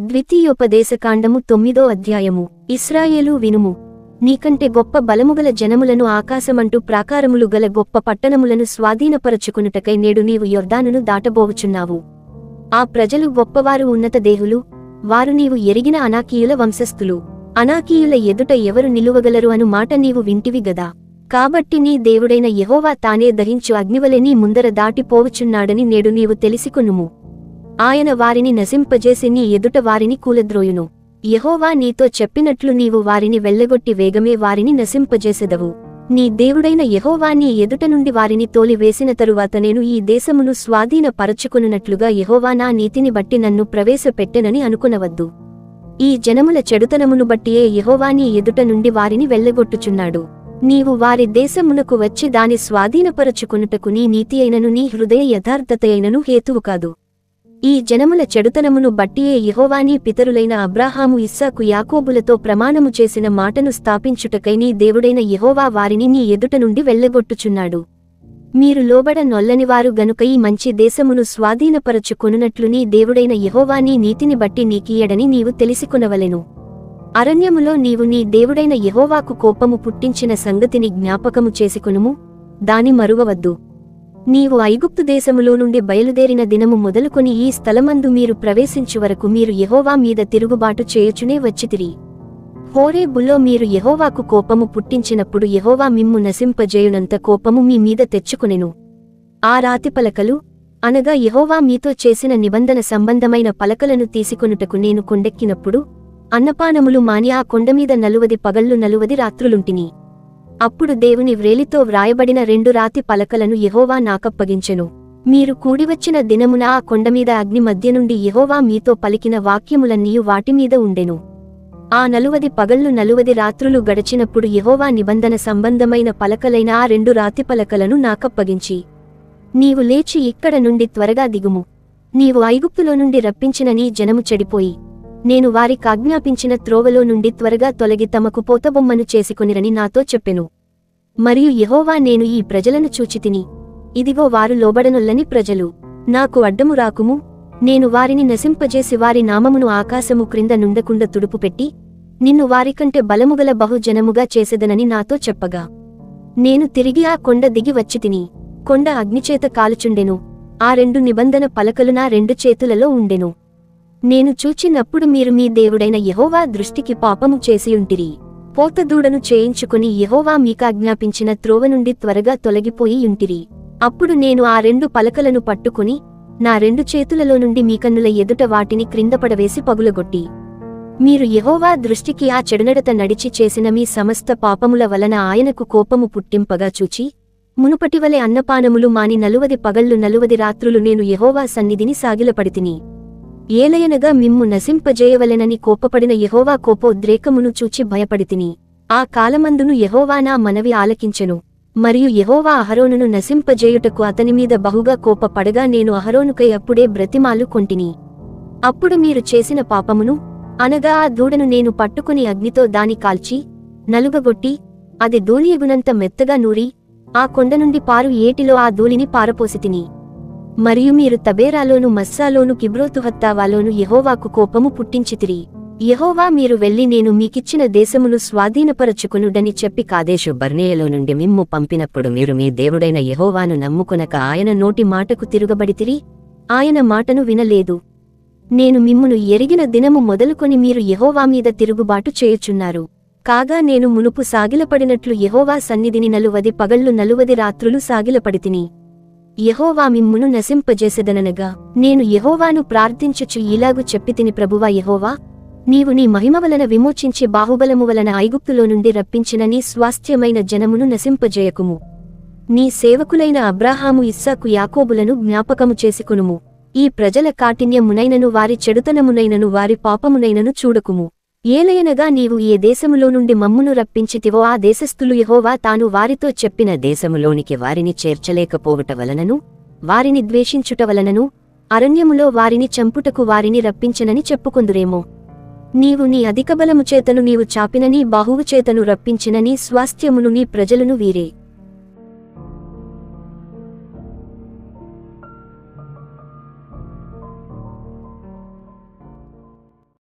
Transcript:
ద్వితీయోపదేశకాండము తొమ్మిదో అధ్యాయము. ఇస్రాయేలు వినుము. నీకంటే గొప్ప బలముగల జనములను ఆకాశమంటూ ప్రాకారములు గల గొప్ప పట్టణములను స్వాధీనపరచుకునుటకై నేడు నీవు యొర్దానును దాటబోవుచున్నావు ఆ ప్రజలు గొప్పవారు ఉన్నత దేహులు. వారు నీవు ఎరిగిన అనాకీయుల వంశస్థులు. అనాకీయుల ఎదుట ఎవరు నిలువగలరు అను మాట నీవు వింటివి గదా. కాబట్టి నీ దేవుడైన యహోవా తానే దహించు అగ్నివలె నీ ముందర దాటిపోవుచున్నాడని నేడు నీవు తెలిసికొనుము. ఆయన వారిని నశింపజేసి నీ ఎదుట వారిని కూలద్రోయును. యహోవా నీతో చెప్పినట్లు నీవు వారిని వెళ్ళగొట్టి వేగమే వారిని నశింపజేసెదవు. నీ దేవుడైన యహోవా నీ ఎదుట నుండి వారిని తోలివేసిన తరువాత నేను ఈ దేశమును స్వాధీనపరచుకున్నట్లుగా యహోవా నా నీతిని బట్టి నన్ను ప్రవేశపెట్టెనని అనుకునవద్దు. ఈ జనముల చెడుతనమును బట్టియే యహోవా నీ ఎదుట నుండి వారిని వెళ్ళగొట్టుచున్నాడు. నీవు వారి దేశమునకు వచ్చి దాని స్వాధీనపరచుకున్నటకు నీ నీతి అయినను నీ హృదయ యథార్థత అయినను హేతువు కాదు. ఈ జనముల చెడుతనమును బట్టియే యహోవానీ పితరులైన అబ్రాహాము ఇస్సాకు యాకోబులతో ప్రమాణము చేసిన మాటను స్థాపించుటకై నీ దేవుడైన యహోవా వారిని నీ ఎదుట నుండి వెళ్ళగొట్టుచున్నాడు. మీరు లోబడ నొల్లనివారు గనుక ఈ మంచి దేశమును స్వాధీనపరచుకొనున్నట్లు నీ దేవుడైన యహోవానీ నీతిని బట్టి నీకీయడని నీవు తెలిసికొనవలెను. అరణ్యములో నీవు నీ దేవుడైన యహోవాకు కోపము పుట్టించిన సంగతిని జ్ఞాపకము చేసుకునుము దాని మరువవద్దు. నీవు ఐగుప్తు దేశములో నుండి బయలుదేరిన దినము మొదలుకొని ఈ స్థలమందు మీరు ప్రవేశించు వరకు మీరు యహోవా మీద తిరుగుబాటు చేయుచునే వచ్చితిరి. హోరేబులో మీరు యహోవాకు కోపము పుట్టించినప్పుడు యహోవా మిమ్ము నశింపజేయునంత కోపము మీ మీద తెచ్చుకునెను. ఆ రాతి పలకలు అనగా యహోవా మీతో చేసిన నిబంధన సంబంధమైన పలకలను తీసుకొనుటకు నేను కొండెక్కినప్పుడు అన్నపానములు మాని ఆ కొండమీద నలువది పగళ్ళు నలువది రాత్రులుంటిని. అప్పుడు దేవుని వ్రేలితో వ్రాయబడిన రెండు రాతి పలకలను యహోవా నాకప్పగించెను. మీరు కూడివచ్చిన దినమున ఆ కొండమీద అగ్ని మధ్య నుండి యహోవా మీతో పలికిన వాక్యములన్నీయు వాటిమీద ఉండెను. ఆ నలువది పగళ్ళు నలువది రాత్రులు గడచినప్పుడు యహోవా నిబంధన సంబంధమైన పలకలైన ఆ రెండు రాతి పలకలను నాకప్పగించి. నీవు లేచి ఇక్కడ నుండి త్వరగా దిగుము. నీవు ఐగుప్తులో నుండి రప్పించిన నీ జనము చెడిపోయి. నేను వారికాజ్ఞాపించిన త్రోవలో నుండి త్వరగా తొలగి తమకు పోతబొమ్మను చేసుకొనిరని నాతో చెప్పెను. మరియు యహోవా నేను ఈ ప్రజలను చూచితిని. ఇదిగో వారు లోబడనొల్లని ప్రజలు. నాకు అడ్డము రాకుము. నేను వారిని నశింపజేసి వారి నామమును ఆకాశము క్రింద నుండకుండా తుడుపుపెట్టి నిన్ను వారికంటే బలముగల బహుజనముగా చేసెదనని నాతో చెప్పగా. నేను తిరిగి ఆ కొండ దిగి వచ్చితిని. కొండ అగ్నిచేత కాలుచుండెను. ఆ రెండు నిబంధన పలకలు నా రెండు చేతులలో ఉండెను. నేను చూచినప్పుడు మీరు మీ దేవుడైన యహోవా దృష్టికి పాపము చేసియుంటిరి. పోతదూడను చేయించుకుని యహోవా మీకాజ్ఞాపించిన త్రోవ నుండి త్వరగా తొలగిపోయి యుంటిరి అప్పుడు నేను ఆ రెండు పలకలను పట్టుకుని నా రెండు చేతులలో నుండి మీ కన్నుల ఎదుట వాటిని క్రిందపడవేసి పగులగొట్టి. మీరు యహోవా దృష్టికి ఆ చెడునడత నడిచి చేసిన మీ సమస్త పాపముల వలన ఆయనకు కోపము పుట్టింపగా చూచి మునుపటివలె అన్నపానములు మాని నలువది పగళ్ళు నలువది రాత్రులు నేను యహోవా సన్నిధిని సాగిలపడితిని. ఏలయనగా మిమ్ము నశింపజేయవలెనని కోపపడిన యహోవా కోపోద్రేకమును చూచి భయపడితిని. ఆ కాలమందును యెహోవా నా మనవి ఆలకించెను. మరియు యహోవా అహరోనును నశింపజేయుటకు అతనిమీద బహుగా కోపపడగా నేను అహరోనుకై అప్పుడే బ్రతిమాలు కొంటిని. అప్పుడు మీరు చేసిన పాపమును అనగా ఆ దూడను నేను పట్టుకుని అగ్నితో దాని కాల్చి నలుగగొట్టి అది ధూళియగునంత మెత్తగా నూరి ఆ కొండ నుండి పారు ఏటిలో ఆ ధూళిని పారపోసితిని. మరియు మీరు తబేరాలోను మస్సాలోను కిబ్రోతుహత్తావాలోను యహోవాకు కోపము పుట్టించితిరి యహోవా మీరు వెళ్ళి నేను మీకిచ్చిన దేశమును స్వాధీనపరచుకునుడని చెప్పి కాదేశు బర్నేయలో నుండి మిమ్ము పంపినప్పుడు మీరు మీ దేవుడైన యహోవాను నమ్ముకొనక ఆయన నోటి మాటకు తిరుగబడితిరి ఆయన మాటను వినలేదు. నేను మిమ్మును ఎరిగిన దినము మొదలుకొని మీరు యహోవా మీద తిరుగుబాటు చేయుచున్నారు. కాగా నేను మునుపు సాగిలపడినట్లు యహోవా సన్నిధిని నలువది పగళ్ళు నలువది రాత్రులు సాగిలపడితిని. యహోవా మిమ్మును నశింపజేసెదననగా నేను యహోవాను ప్రార్థించుచు ఇలాగు చెప్పితిని ప్రభువా యహోవా నీవు నీ మహిమ వలన విమోచించి బాహుబలము వలన ఐగుప్తులో నుండి రప్పించిన నీ స్వాస్థ్యమైన జనమును నశింపజేయకుము. నీ సేవకులైన అబ్రాహాము ఇస్సాకు యాకోబులను జ్ఞాపకము చేసుకునుము. ఈ ప్రజల కాఠిన్యమునైనను వారి చెడుతనమునైనను వారి పాపమునైనను చూడకుము. ఏలయనగా నీవు ఏ దేశములో నుండి మమ్మును రప్పించితివో ఆ దేశస్థులు యహోవా తాను వారితో చెప్పిన దేశములోనికి వారిని చేర్చలేకపోవుట వలనను వారిని ద్వేషించుట వలనను అరణ్యములో వారిని చంపుటకు వారిని రప్పించనని చెప్పుకుందురేమో. నీవు నీ అధికబలము చేతను నీవు చాపిన నీ బాహువు చేతను రప్పించిన నీ స్వాస్థ్యమును నీ ప్రజలను వీరే.